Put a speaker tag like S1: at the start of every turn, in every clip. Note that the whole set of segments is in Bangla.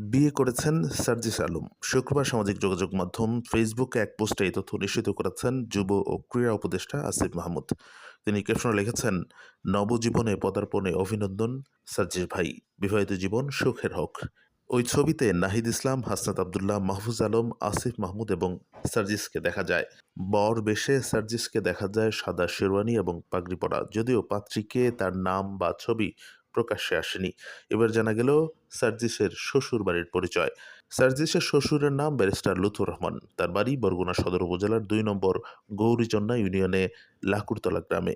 S1: বিয়ে করেছেন সার্জিস আলম। শুক্রবার সামাজিক যোগাযোগ মাধ্যম ফেসবুকে এক পোস্টে এই তথ্য নিশ্চিত করেছেন যুব ও ক্রীড়া উপদেষ্টা আসিফ মাহমুদ। তিনি ক্যাপশনে লিখেছেন, নবজীবনে পদার্পণে অভিনন্দন সার্জিস ভাই। বিবাহিত জীবন সুখের হোক। ওই ছবিতে নাহিদ ইসলাম, হাসনাত আবদুল্লাহ, মাহফুজ আলম, আসিফ মাহমুদ এবং সার্জিসকে দেখা যায়। বর বেশে সার্জিসকে দেখা যায় সাদা শেরওয়ানি এবং পাগড়ি পরা। যদিও পাত্রীকে তার নাম বা ছবি প্রকাশ্যে আসেনি। এবার জানা গেল সার্জিসের শ্বশুর বাড়ির পরিচয়। সার্জিসের শ্বশুরের নাম ব্যারিস্টার লুথুর রহমান। তার বাড়ি বরগুনা সদর উপজেলার দুই নম্বর গৌরীচন্না ইউনিয়নে লাকুরতলা গ্রামে।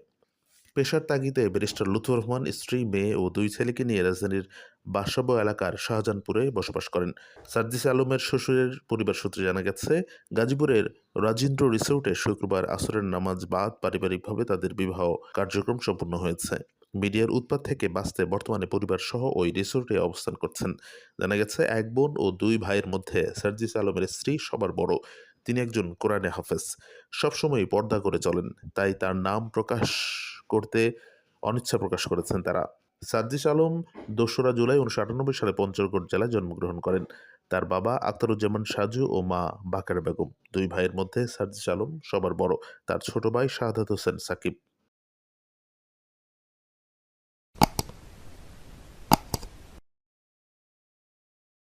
S1: পেশার তাগিদে ব্যারিস্টার লুথুর রহমান স্ত্রী, মেয়ে ও দুই ছেলেকে নিয়ে রাজধানীর বাসব এলাকার শাহজাহানপুরে বসবাস করেন। সার্জিস আলমের শ্বশুরের পরিবার সূত্রে জানা গেছে, গাজীপুরের রাজেন্দ্র রিসোর্টে শুক্রবার আসরের নামাজ বাদ পারিবারিকভাবে তাদের বিবাহ কার্যক্রম সম্পন্ন হয়েছে। মিডিয়ার উৎপাত থেকে বাঁচতে বর্তমানে পরিবার সহ ওই রিসোর্টে অবস্থান করছেন। জানা গেছে, এক বোন ও দুই ভাইয়ের মধ্যে সার্জিস আলমের স্ত্রী সবার বড়। তিনি একজন কোরআনে হাফেজ। সবসময় পর্দা করে চলেন। তাই তার নাম প্রকাশ করতে অনিচ্ছা প্রকাশ করেছেন তারা। সার্জিস আলম দোসরা জুলাই উনিশশো আটানব্বই সালে পঞ্চগড় জেলায় জন্মগ্রহণ করেন। তার বাবা আখতারুজ্জামান সাজু ও মা বাকার বেগম। দুই ভাইয়ের মধ্যে সার্জিস আলম সবার বড়। তার ছোট ভাই শাহাদাত হোসেন সাকিব।